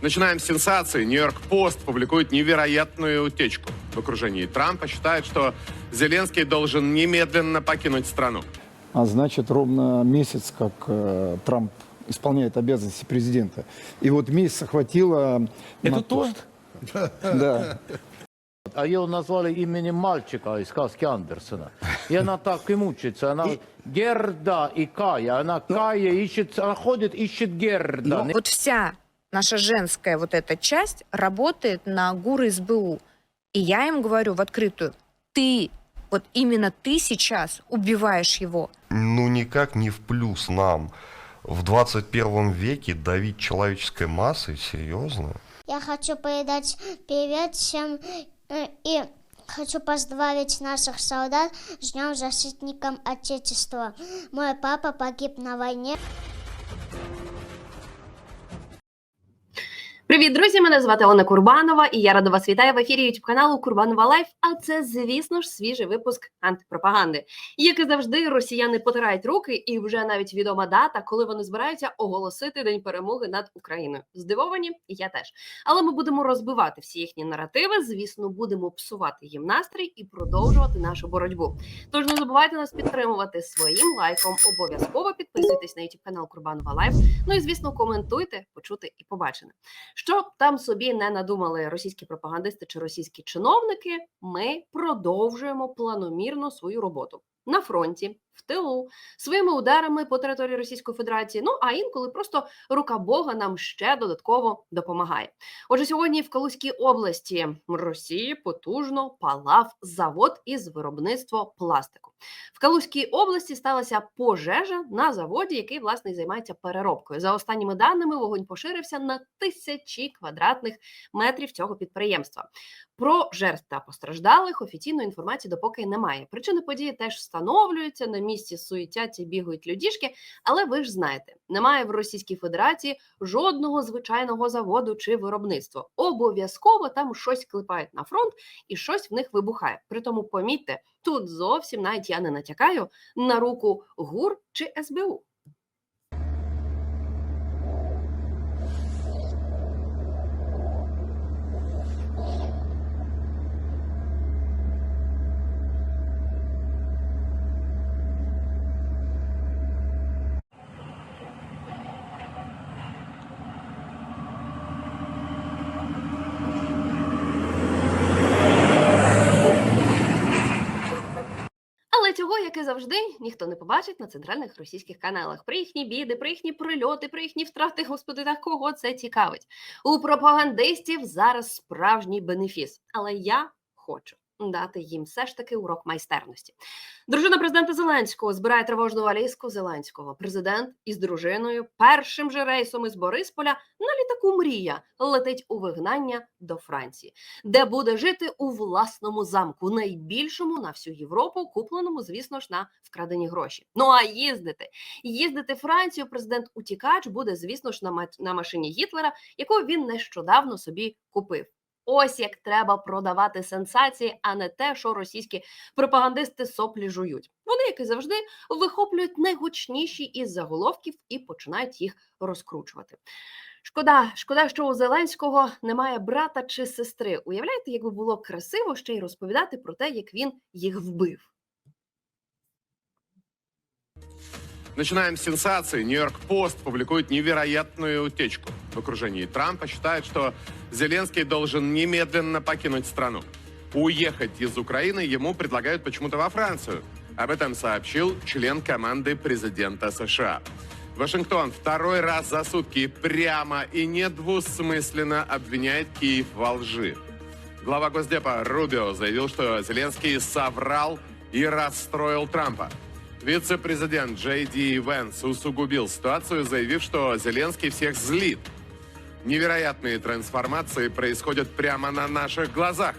Начинаем с сенсации. Нью-Йорк Пост публикует невероятную утечку. В окружении Трампа считают, что Зеленский должен немедленно покинуть страну. А значит, ровно месяц, как э, Трамп исполняет обязанности президента. И вот месяца хватило... на Это то, тост? Да. А ее назвали именем мальчика из сказки Андерсона. И она так и мучается. Она Герда и Кая. Она Кая ищет, она ходит, ищет Герда. Вот вся наша женская вот эта часть работает на ГУР СБУ. И я им говорю в открытую, ты, вот именно ты сейчас убиваешь его. ну никак не в плюс нам в 21 веке давить человеческой массой, серьезно? Я хочу передать привет всем э, и хочу поздравить наших солдат с Днем Защитником Отечества. Мой папа погиб на войне. Привіт, друзі! Мене звати Олена Курбанова, і я рада вас вітаю в ефірі youtube каналу Курбанова Лайф. А це, звісно ж, свіжий випуск антипропаганди. Як і завжди, росіяни потирають руки, і вже навіть відома дата, коли вони збираються оголосити день перемоги над Україною. Здивовані, я теж. Але ми будемо розбивати всі їхні наративи. Звісно, будемо псувати їм настрій і продовжувати нашу боротьбу. Тож не забувайте нас підтримувати своїм лайком. Обов'язково підписуйтесь на youtube канал Курбанова Лайф. Ну і звісно, коментуйте, почути і побачене. Що б там собі не надумали російські пропагандисти чи російські чиновники, ми продовжуємо планомірно свою роботу. На фронті, в тилу, своїми ударами по території Російської Федерації. Ну а інколи просто рука Бога нам ще додатково допомагає. Отже, сьогодні в Калузькій області Росії потужно палав завод із виробництва пластику. В Калузькій області сталася пожежа на заводі, який власне займається переробкою. За останніми даними, вогонь поширився на тисячі квадратних метрів цього підприємства. Про жертв та постраждалих офіційної інформації допоки немає. Причини події теж встановлюються на місці суетяться, бігають людішки. Але ви ж знаєте, немає в Російській Федерації жодного звичайного заводу чи виробництва. Обов'язково там щось клепають на фронт і щось в них вибухає. Притому помітьте, тут зовсім навіть я не натякаю на руку ГУР чи СБУ. Цього, завжди, ніхто не побачить на центральних російських каналах. Про їхні біди, про їхні прильоти, про їхні втрати, господи, та кого це цікавить. У пропагандистів зараз справжній бенефіс. Але я хочу дати їм все ж таки урок майстерності. Дружина президента Зеленського збирає тривожну валізку Зеленського. Президент із дружиною першим же рейсом із Борисполя на літаку Мрія летить у вигнання до Франції, де буде жити у власному замку, найбільшому на всю Європу, купленому, звісно ж, на вкрадені гроші. Ну а їздити, їздити Францію президент утікач буде, звісно ж, на, машині Гітлера, яку він нещодавно собі купив. Ось як треба продавати сенсації, а не те, що російські пропагандисти соплі жують. Вони, як і завжди, вихоплюють найгучніші із заголовків і починають їх розкручувати. Шкода, шкода, що у Зеленського немає брата чи сестри. Уявляєте, якби було красиво ще й розповідати про те, як він їх вбив. Начинаем с сенсации. Нью-Йорк Пост публикует невероятную утечку. В окружении Трампа считают, что Зеленский должен немедленно покинуть страну. Уехать из Украины ему предлагают почему-то во Францию. Об этом сообщил член команды президента США. Вашингтон второй раз за сутки прямо и недвусмысленно обвиняет Киев во лжи. Глава Госдепа Рубио заявил, что Зеленский соврал и расстроил Трампа. Вице-президент Джей Ди Венс усугубил ситуацию, заявив, что Зеленский всех злит. Невероятные трансформации происходят прямо на наших глазах.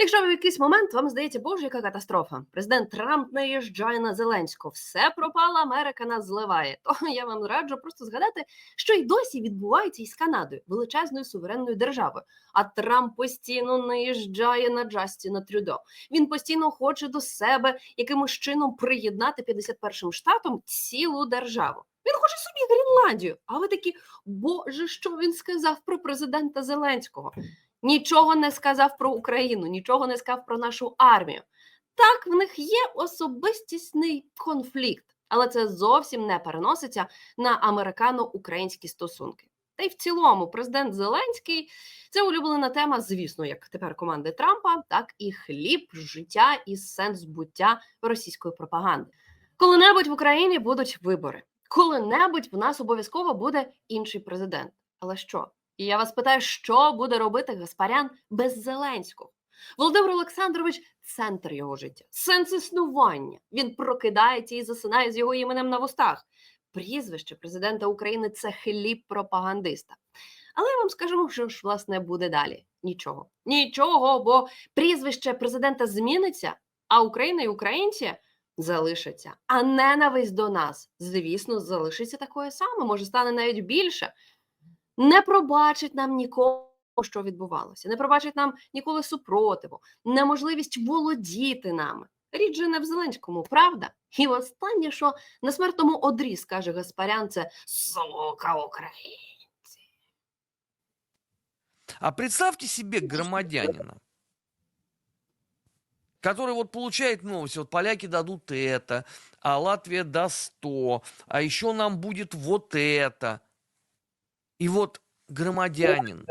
Якщо в якийсь момент вам здається, боже, яка катастрофа, президент Трамп наїжджає на Зеленського, все пропало, Америка нас зливає. То я вам раджу просто згадати, що й досі відбувається із Канадою, величезною суверенною державою. А Трамп постійно наїжджає на Джастіна Трюдо. Він постійно хоче до себе якимось чином приєднати 51-м штатом цілу державу. Він хоче собі Гренландію. А ви такі, боже, що він сказав про президента Зеленського? Нічого не сказав про Україну, нічого не сказав про нашу армію. Так, в них є особистісний конфлікт, але це зовсім не переноситься на американо-українські стосунки. Та й в цілому, президент Зеленський це улюблена тема, звісно, як тепер команди Трампа, так і хліб, життя і сенс буття російської пропаганди. Коли-небудь в Україні будуть вибори, коли-небудь в нас обов'язково буде інший президент. Але що? І я вас питаю, що буде робити Гаспарян без Зеленського? Володимир Олександрович центр його життя, сенс існування. Він прокидається і засинає з його іменем на вустах. Прізвище президента України це хліб пропагандиста. Але я вам скажу, що ж власне буде далі. Нічого. Нічого, бо прізвище президента зміниться, а Україна і українці залишаться. А ненависть до нас, звісно, залишиться такою саме, може стане навіть більше Не пробачить нам нікого. Що відбувалося, не пробачить нам ніколи супротиву, неможливість володіти нами. Річ же не в Зеленському, правда? І останнє, що на смертному одрі скаже Гаспарян, це сука українці. А представьте себе громадянина, который вот получает новость, вот поляки дадут это, а Латвия даст 100, а еще нам будет вот это. И вот громадянин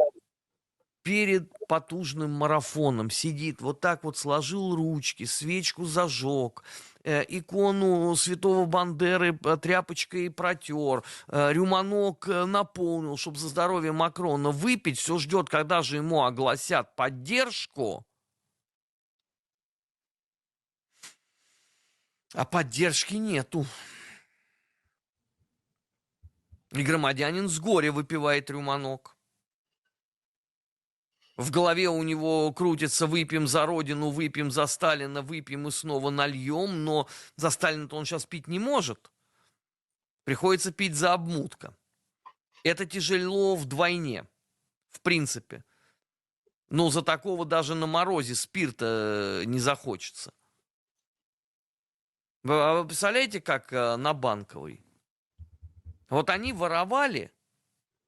перед потужным марафоном сидит, вот так вот сложил ручки, свечку зажег, э, икону святого Бандеры э, тряпочкой протер, э, рюманок э, наполнил, чтобы за здоровье Макрона выпить, все ждет, когда же ему огласят поддержку. А поддержки нету. И громадянин с горя выпивает рюманок. В голове у него крутится «выпьем за Родину, выпьем за Сталина, выпьем и снова нальем», но за Сталина-то он сейчас пить не может. Приходится пить за обмутка. Это тяжело вдвойне, в принципе. Но за такого даже на морозе спирта э, не захочется. Вы, а представляете, как э, на Банковой? Вот они воровали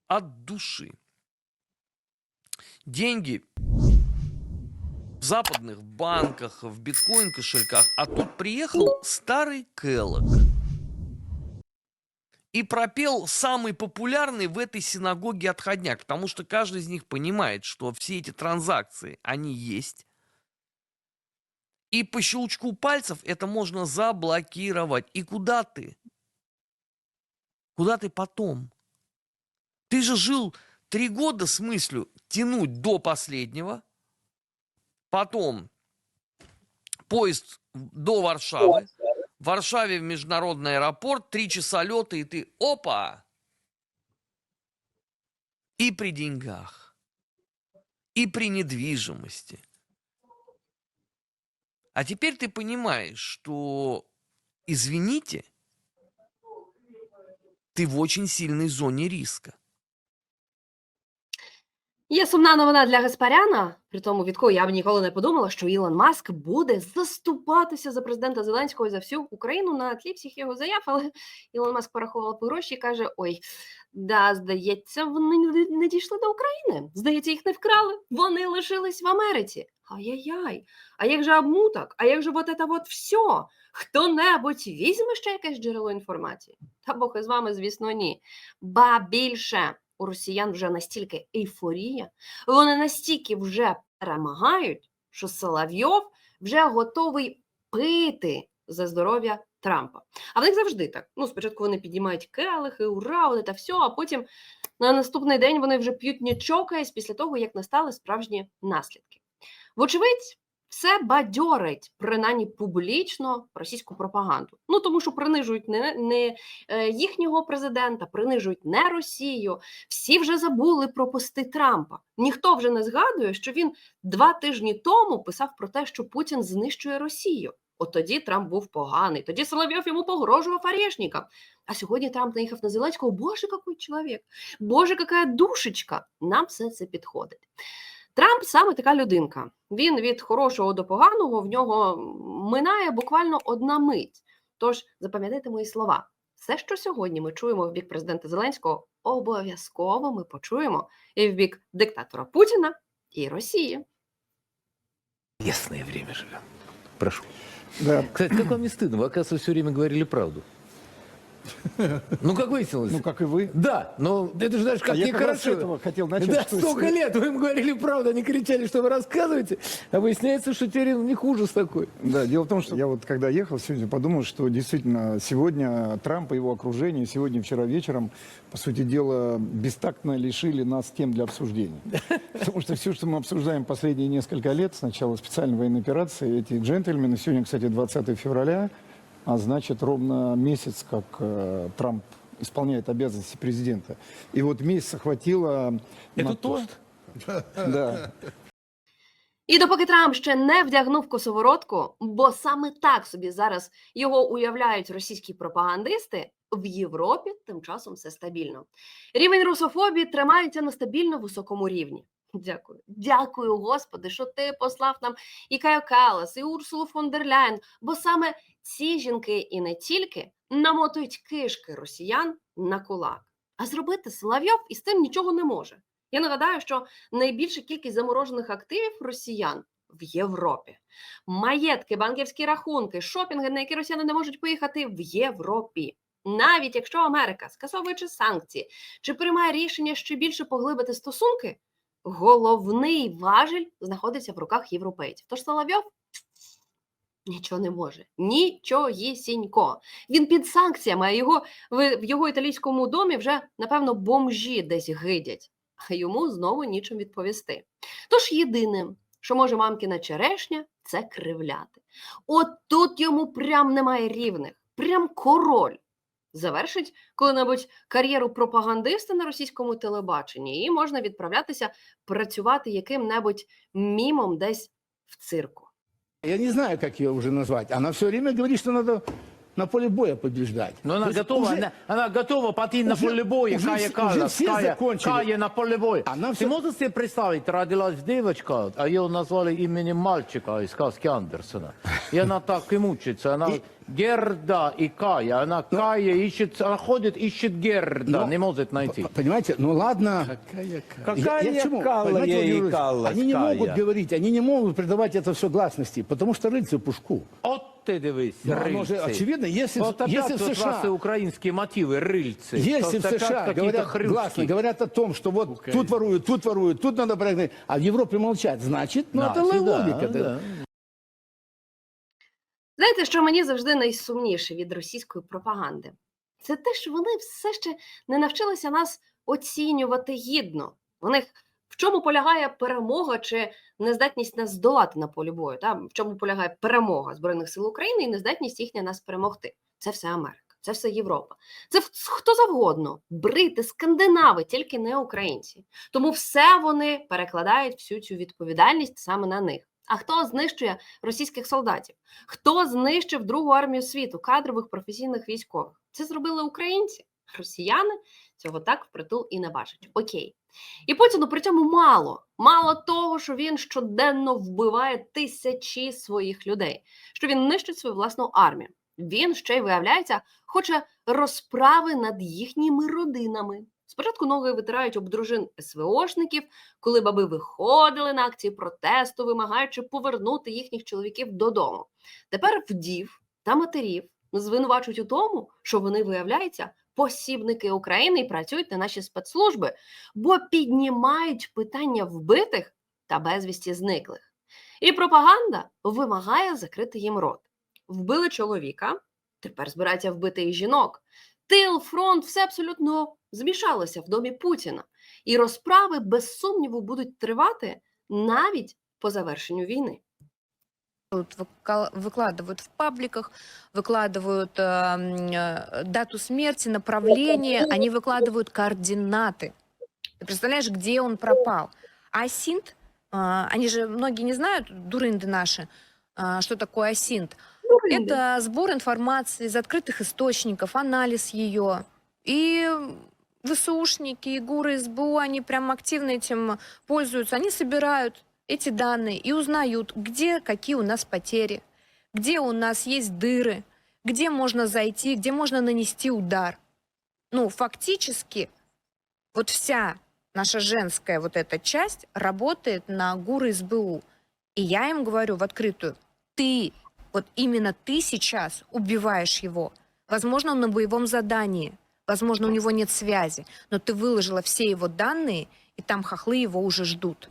от души. Деньги в западных банках, в биткоин-кошельках, а тут приехал старый Келлог и пропел самый популярный в этой синагоге отходняк, потому что каждый из них понимает, что все эти транзакции, они есть, и по щелчку пальцев это можно заблокировать. И куда ты? Куда ты потом? Ты же жил три года с мыслью тянуть до последнего, потом поезд до Варшавы, в Варшаве в международный аэропорт, три часа лета, и ты опа! И при деньгах, и при недвижимости – а теперь ты понимаешь, что, извините, ты в очень сильной зоне риска. Є сумна новина для Гаспаряна, при тому від кого я б ніколи не подумала, що Ілон Маск буде заступатися за президента Зеленського за всю Україну на тлі всіх його заяв. Але Ілон Маск порахував по гроші і каже: Ой, да, здається, вони не дійшли до України. Здається, їх не вкрали. Вони лишились в Америці. Ай-яй-яй, а як же обмуток? А як же вот это вот все? Хто-небудь візьме ще якесь джерело інформації? Та Бог із вами, звісно, ні. Ба більше у росіян вже настільки ейфорія, вони настільки вже перемагають, що Соловйов вже готовий пити за здоров'я Трампа. А в них завжди так. Ну, спочатку вони підіймають келихи, ура, вони та все, а потім на наступний день вони вже п'ють не чокаясь після того, як настали справжні наслідки. Вочевидь, все бадьорить, принаймні публічно, російську пропаганду. Ну тому що принижують не, не е, їхнього президента, принижують не Росію. Всі вже забули про пости Трампа. Ніхто вже не згадує, що він два тижні тому писав про те, що Путін знищує Росію. От тоді Трамп був поганий, тоді Соловйов йому погрожував орешникам. А сьогодні Трамп наїхав на Зеленського. Боже, який чоловік! Боже, яка душечка! Нам все це підходить. Трамп саме така людинка. Він від хорошого до поганого в нього минає буквально одна мить. Тож запам'ятайте мої слова. Все, що сьогодні ми чуємо в бік президента Зеленського, обов'язково ми почуємо і в бік диктатора Путіна і Росії. Ясное время живем. Прошу. Да, Кстати, как вам не стыдно? Вы, оказывается, все время говорили правду. Ну, как выяснилось. ну как и вы. Да, но это же даже как а я как раз с этого хотел начать. Да, столько с- лет вы им говорили правду, они кричали, что вы рассказываете, а выясняется, что теперь у них ужас такой. Да, дело в том, что я вот когда ехал сегодня, подумал, что действительно сегодня Трамп и его окружение, сегодня, вчера вечером, по сути дела, бестактно лишили нас тем для обсуждения. Потому что все, что мы обсуждаем последние несколько лет, с начала специальной военной операции, эти джентльмены, сегодня, кстати, 20 февраля, а значит, ровно месяц, как э, Трамп исполняет обязанности президента. И вот месяца хватило... Это на то? Да. І допоки Трамп ще не вдягнув косоворотку, бо саме так собі зараз його уявляють російські пропагандисти, в Європі тим часом все стабільно. Рівень русофобії тримається на стабільно високому рівні. Дякую, дякую, Господи, що ти послав нам і Каю Калас, і Урсулу фон дер Ляйн, бо саме ці жінки і не тільки намотують кишки росіян на кулак. А зробити Соловйов із тим нічого не може. Я нагадаю, що найбільша кількість заморожених активів росіян в Європі. Маєтки, банківські рахунки, шопінги, на які росіяни не можуть поїхати в Європі. Навіть якщо Америка, скасовуючи санкції, чи приймає рішення ще більше поглибити стосунки, головний важель знаходиться в руках європейців. Тож Соловйов нічого не може. Нічогісінько. Він під санкціями, а його в, його італійському домі вже, напевно, бомжі десь гидять а йому знову нічим відповісти. Тож єдиним, що може мамкіна черешня, це кривляти. От тут йому прям немає рівних, прям король. Завершить коли-небудь кар'єру пропагандиста на російському телебаченні, і можна відправлятися працювати яким-небудь мімом десь в цирку. Я не знаю, как ее уже назвать. Она все время говорит, что надо на поле боя побеждать. Но она То готова, уже- она, она готова пойти на уже- поле боя, уже Кая Каллас, уже все Кая, закончили. Кая на поле боя. Она Ты все- можешь себе представить, родилась девочка, а ее назвали именем мальчика из сказки Андерсона. И она так и мучается. Она Герда и Кая. Она Кая ищет, она ходит, ищет Герда, Но- не может найти. Понимаете, ну ладно. Какая Я- я к чему? Понимаете, ей Каллас, Они не Кая? могут говорить, они не могут придавать это все гласности, потому что рыльце пушку. От ты дивись, Ну, оно же рыльцы. очевидно, если, Вот в- опять если в тут ваши США... украинские мотивы, рыльцы. Если в То опять США какие-то говорят хрюшки. гласно, говорят о том, что вот тут воруют, тут воруют, тут надо прогнать, а в Европе молчат, значит, ну это Значит, да, логика. да. да. Знаєте, що мені завжди найсумніше від російської пропаганди? Це те, що вони все ще не навчилися нас оцінювати гідно. У них в чому полягає перемога чи нездатність нас здолати на полі бою? Та? В чому полягає перемога Збройних сил України і нездатність їхня нас перемогти? Це все Америка, це все Європа. Це хто завгодно, брити, скандинави, тільки не українці. Тому все вони перекладають всю цю відповідальність саме на них. А хто знищує російських солдатів? Хто знищив Другу армію світу кадрових професійних військових? Це зробили українці. Росіяни цього так впритул і не бачать. Окей. І Путіну при цьому мало. Мало того, що він щоденно вбиває тисячі своїх людей, що він нищить свою власну армію. Він ще й виявляється, хоче розправи над їхніми родинами. Спочатку ноги витирають об дружин СВОшників, коли баби виходили на акції протесту, вимагаючи повернути їхніх чоловіків додому. Тепер вдів та матерів звинувачують у тому, що вони виявляються посібники України і працюють на наші спецслужби, бо піднімають питання вбитих та безвісті зниклих. І пропаганда вимагає закрити їм рот. Вбили чоловіка, тепер збираються вбити і жінок. Тил, фронт, все абсолютно змішалося в домі Путіна. І розправи без сумніву будуть тривати навіть по завершенню війни. Выкладывают в пабликах, выкладывают э, м, э, дату смерти, направление, они выкладывают координаты. Ты представляешь, где он пропал? А Асинт, а, они же многие не знают, дурынды наши, а, что такое Асинт. Это сбор информации из открытых источников, анализ ее. И ВСУшники, и ГУРы, СБУ, они прям активно этим пользуются. Они собирают эти данные и узнают, где какие у нас потери, где у нас есть дыры, где можно зайти, где можно нанести удар. Ну, фактически, вот вся наша женская вот эта часть работает на ГУР СБУ. И я им говорю в открытую, ты, вот именно ты сейчас убиваешь его. Возможно, он на боевом задании, возможно, у него нет связи, но ты выложила все его данные, и там хохлы его уже ждут.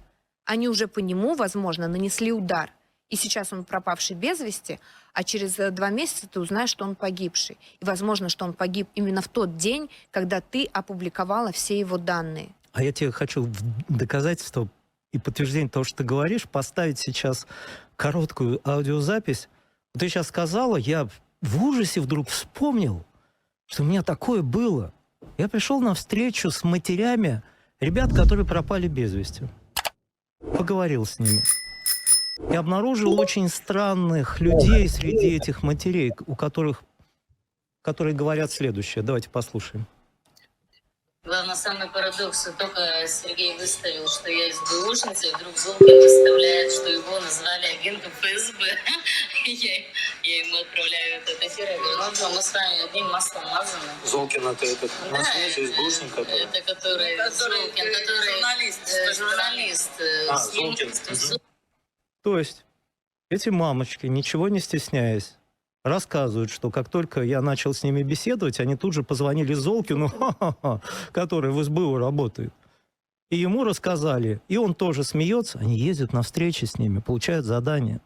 Они уже по нему, возможно, нанесли удар. И сейчас он пропавший без вести, а через э, два месяца ты узнаешь, что он погибший. И возможно, что он погиб именно в тот день, когда ты опубликовала все его данные. А я тебе хочу в доказательство и подтверждение того, что ты говоришь, поставить сейчас короткую аудиозапись. Ты сейчас сказала, я в ужасе вдруг вспомнил, что у меня такое было. Я пришел на встречу с матерями ребят, которые пропали без вести. Поговорил с ними. И обнаружил очень странных людей среди этих матерей, у которых, которые говорят следующее. Давайте послушаем. Самый парадокс, только Сергей выставил, что я СБУшница, и вдруг Золкин выставляет, что его назвали агентом ФСБ. И я, я ему отправляю этот эфир, я говорю, ну что, мы с вами одним маслом мазаны. Золкин это этот Да, настоящий СБУшник, который... Это который, Золкин, который журналист, журналист э, А, с Золкин. То есть эти мамочки, ничего не стесняясь, рассказывают, что как только я начал с ними беседовать, они тут же позвонили Золкину, который в СБУ работает. И ему рассказали, и он тоже смеется, они ездят на встречи с ними, получают задания.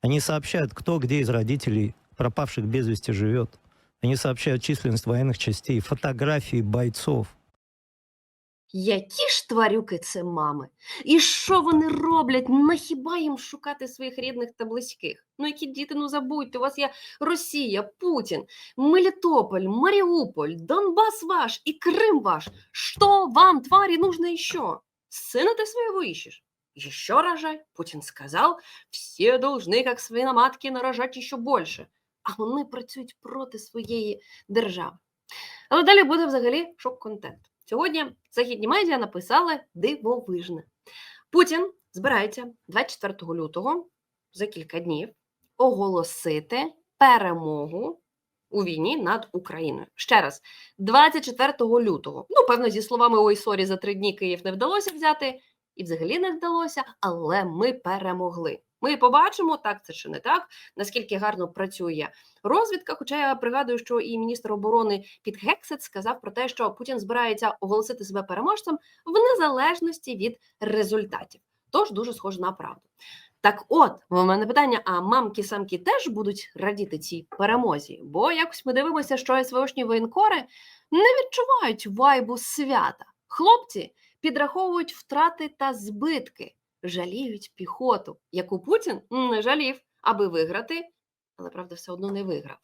Они сообщают, кто где из родителей пропавших без вести живет. Они сообщают численность военных частей, фотографии бойцов. Які ж тварюки це мами? І що вони роблять? На хіба їм шукати своїх рідних та близьких? Ну, які діти, ну забудьте, у вас є Росія, Путін, Мелітополь, Маріуполь, Донбас ваш і Крим ваш. Що вам, тварі, нужно еще? Сына ты своего ищешь? Еще рожай. Путін сказав, всі должны, як свиноматки, нарожати ще більше. А вони працюють проти своєї держави. Але далі буде взагалі шок-контент. Сьогодні західні медіа написали дивовижне. Путін збирається 24 лютого за кілька днів оголосити перемогу у війні над Україною. Ще раз, 24 лютого. Ну, певно, зі словами ой, сорі, за три дні Київ не вдалося взяти, і взагалі не вдалося, але ми перемогли. Ми побачимо, так це чи не так, наскільки гарно працює розвідка. Хоча я пригадую, що і міністр оборони Піт Гексет сказав про те, що Путін збирається оголосити себе переможцем в незалежності від результатів. Тож дуже схоже на правду. Так, от у мене питання: а мамки самки теж будуть радіти цій перемозі? Бо якось ми дивимося, що СВОшні воєнкори не відчувають вайбу свята. Хлопці підраховують втрати та збитки, жаліють піхоту, яку Путін не жалів, аби виграти, але правда, все одно не виграв.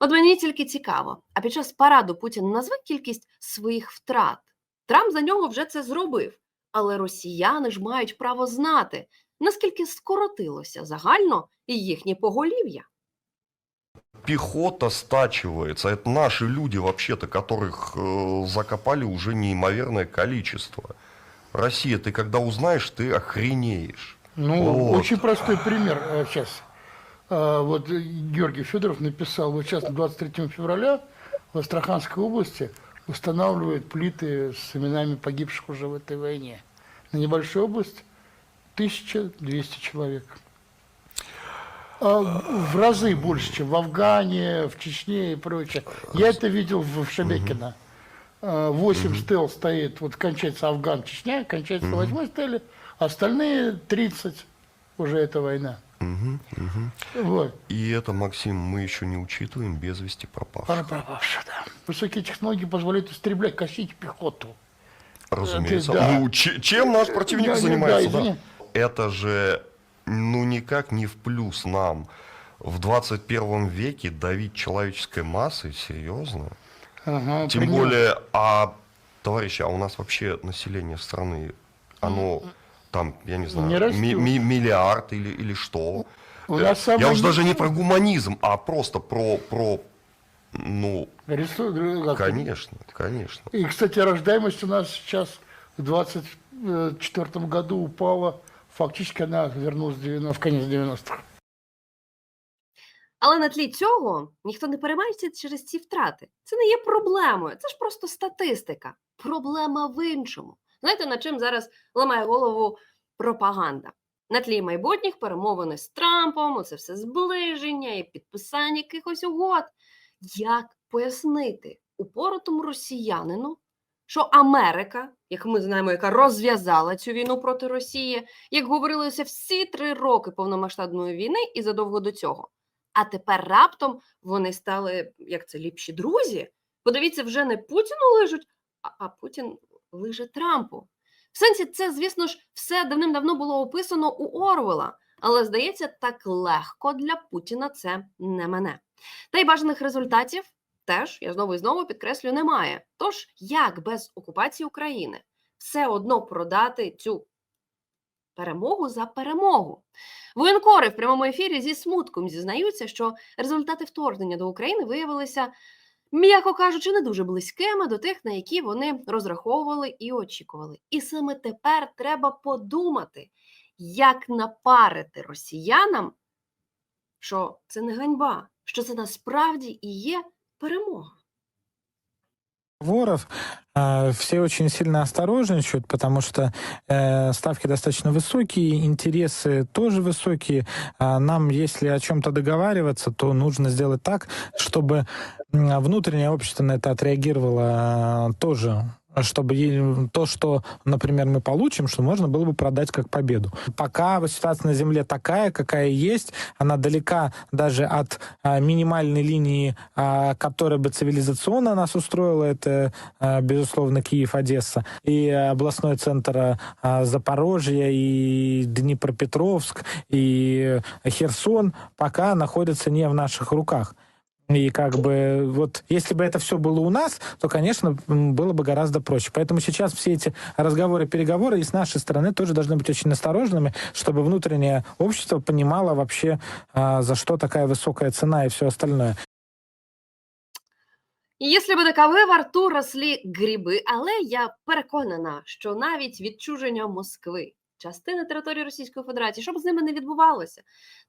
От мені тільки цікаво, а під час параду Путін назве кількість своїх втрат. Трамп за нього вже це зробив, але росіяни ж мають право знати, наскільки скоротилося загально їхнє поголів'я. Пехота стачивается. Это наши люди вообще-то, которых э, закопали уже неимоверное количество. Россия, ты когда узнаешь, ты охренеешь. Ну, вот. очень простой пример э, сейчас. А, вот Георгий Федоров написал, вот сейчас 23 февраля в Астраханской области устанавливают плиты с именами погибших уже в этой войне. На небольшую область 1200 человек. А, в разы больше, чем в Афгане, в Чечне и прочее. Я это видел в Шебекино. Угу. А, 8 стел стоит, вот кончается Афган, Чечня, кончается угу. 8 стеле, остальные 30 уже эта война. Вот. И это, Максим, мы еще не учитываем без вести пропавших. Пропавших, да. Высокие технологии позволяют истреблять, косить пехоту. Разумеется. Э, да. Ну, чем наш противник да, занимается? Да, да. Это же ну никак не в плюс нам в 21 веке давить человеческой массой, серьезно? Ага, Тем принял. более, а, товарищи, а у нас вообще население страны, оно там, я не знаю, Не растет. ми- ми- миллиард или, или что? У Э, нас Я самый уж даже не про гуманизм, а просто про, про ну, Рису- как- конечно, конечно. И, кстати, рождаемость у нас сейчас в 24 году упала. Фактически она вернулась в 90 в конец 90-х. Але на тлі цього ніхто не переймається через ці втрати. Це не є проблемою, це ж просто статистика. Проблема в іншому. Знаєте, над чим зараз ламає голову пропаганда? На тлі майбутніх перемовини з Трампом, оце все зближення і підписання якихось угод. Як пояснити упоротому росіянину, що Америка, як ми знаємо, яка розв'язала цю війну проти Росії, як говорилося всі три роки повномасштабної війни і задовго до цього. А тепер раптом вони стали як це ліпші друзі. Подивіться, вже не Путіну лижуть, а, а Путін лиже Трампу. В сенсі, це, звісно ж, все давним-давно було описано у Орвела, але здається, так легко для Путіна це не мене. Та й бажаних результатів теж я знову і знову підкреслю немає. Тож як без окупації України все одно продати цю перемогу за перемогу? Воєнкори в прямому ефірі зі смутком зізнаються, що результати вторгнення до України виявилися, м'яко кажучи, не дуже близькими до тих, на які вони розраховували і очікували. І саме тепер треба подумати, як напарити росіянам, що це не ганьба, що це насправді і є перемога переговоров э, все очень сильно осторожничают, потому что э, ставки достаточно высокие, интересы тоже высокие. А нам, если о чем-то договариваться, то нужно сделать так, чтобы м, внутреннее общество на это отреагировало э, тоже чтобы то, что, например, мы получим, что можно было бы продать как победу. Пока ситуация на Земле такая, какая есть, она далека даже от а, минимальной линии, а, которая бы цивилизационно нас устроила. Это, а, безусловно, Киев, Одесса, и областной центр а, Запорожья, и Днепропетровск, и Херсон пока находятся не в наших руках. И как бы вот если бы это все было у нас, то, конечно, м, было бы гораздо проще. Поэтому сейчас все эти разговоры, переговоры и с нашей стороны тоже должны быть очень осторожными, чтобы внутреннее общество понимало вообще, а, за что такая высокая цена и все остальное. І якщо б до кави во рту рослі гриби, але я переконана, що навіть відчуження Москви, частини території Російської Федерації, що б з ними не відбувалося,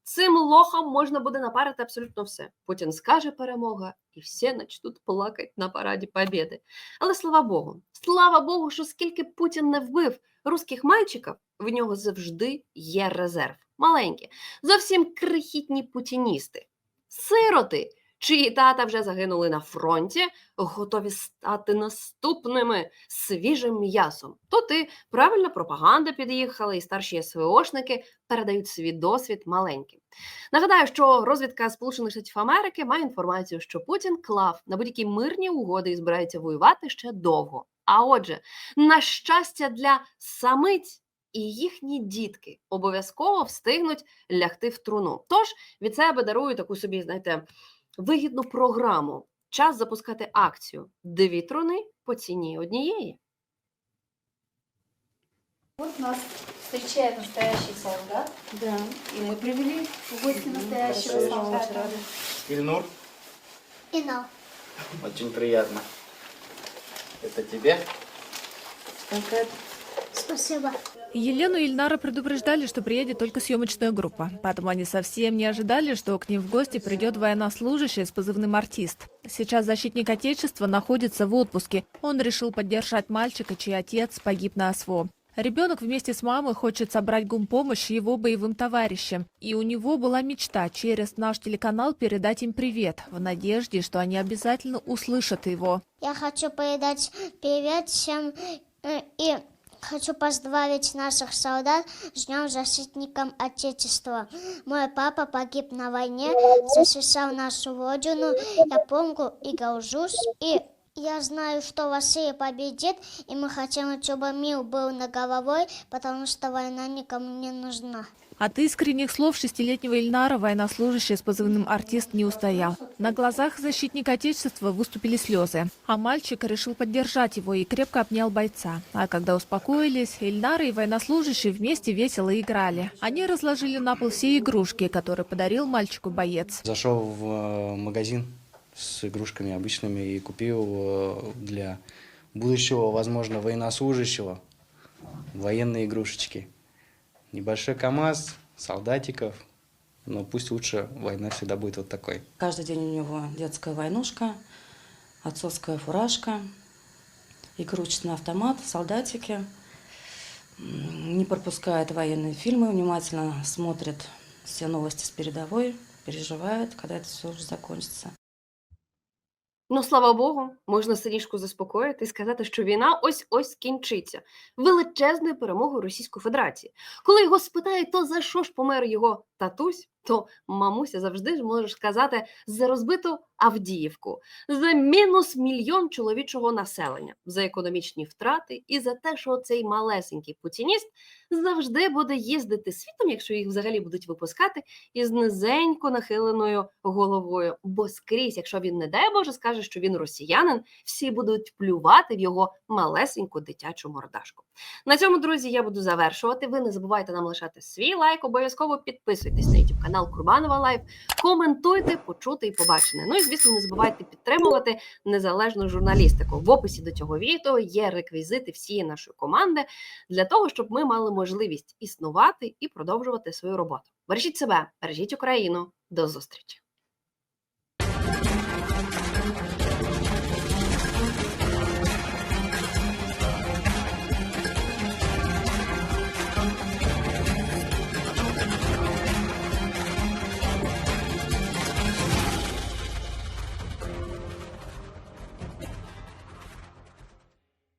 цим лохом можна буде напарити абсолютно все. Путін скаже перемога, і всі начнуть плакати на параді Побєди. Але слава Богу, слава Богу, що скільки Путін не вбив русських мальчиків, в нього завжди є резерв. Маленькі, зовсім крихітні путіністи, сироти, чиї тата вже загинули на фронті, готові стати наступними свіжим м'ясом. Тут і правильна пропаганда під'їхала, і старші СВОшники передають свій досвід маленьким. Нагадаю, що розвідка Сполучених Штатів Америки має інформацію, що Путін клав на будь-які мирні угоди і збирається воювати ще довго. А отже, на щастя для самиць. І їхні дітки обов'язково встигнуть лягти в труну. Тож від себе дарую таку собі, знаєте, вигідну програму. Час запускати акцію. Дві труни по ціні однієї. Вот нас встречает настоящий солдат. Да. И мы привели в гости настоящего солдата. Ильнур, Ино. очень приятно. Это тебе? Спасибо. Елену и Ильнара предупреждали, что приедет только съемочная группа. Поэтому они совсем не ожидали, что к ним в гости придет военнослужащий с позывным «Артист». Сейчас защитник Отечества находится в отпуске. Он решил поддержать мальчика, чей отец погиб на СВО. Ребенок вместе с мамой хочет собрать гумпомощь его боевым товарищам. И у него была мечта через наш телеканал передать им привет, в надежде, что они обязательно услышат его. Я хочу передать привет всем э, и хочу поздравить наших солдат с Днем Защитником Отечества. Мой папа погиб на войне, защищал нашу родину. Я помню и горжусь, и Я знаю, что Россия победит, и мы хотим, чтобы мир был на головой, потому что война никому не нужна. От искренних слов шестилетнего Ильнара военнослужащий с позывным «Артист» не устоял. На глазах защитника Отечества выступили слезы, а мальчик решил поддержать его и крепко обнял бойца. А когда успокоились, Ильнар и военнослужащий вместе весело играли. Они разложили на пол все игрушки, которые подарил мальчику боец. Зашел в э, магазин с игрушками обычными и купил э, для будущего, возможно, военнослужащего военные игрушечки. Небольшой КАМАЗ, солдатиков, но пусть лучше война всегда будет вот такой. Каждый день у него детская войнушка, отцовская фуражка, игрушечный автомат, солдатики. Не пропускает военные фильмы, внимательно смотрит все новости с передовой, переживает, когда это все уже закончится. Ну, слава Богу, можна синішку заспокоїти і сказати, що війна ось-ось кінчиться величезною перемогою Російської Федерації. Коли його спитають, то за що ж помер його татусь, то мамуся завжди ж може сказати за розбиту Авдіївку, за мінус мільйон чоловічого населення, за економічні втрати і за те, що цей малесенький путініст завжди буде їздити світом, якщо їх взагалі будуть випускати, із низенько нахиленою головою. Бо скрізь, якщо він, не дай Боже, скаже, що він росіянин, всі будуть плювати в його малесеньку дитячу мордашку. На цьому, друзі, я буду завершувати. Ви не забувайте нам лишати свій лайк, обов'язково підписуйтесь на YouTube канал Курбанова Лайв, коментуйте, почути і побачене. Ну і звісно, не забувайте підтримувати незалежну журналістику. В описі до цього відео є реквізити всієї нашої команди для того, щоб ми мали можливість існувати і продовжувати свою роботу. Бережіть себе, бережіть Україну. До зустрічі!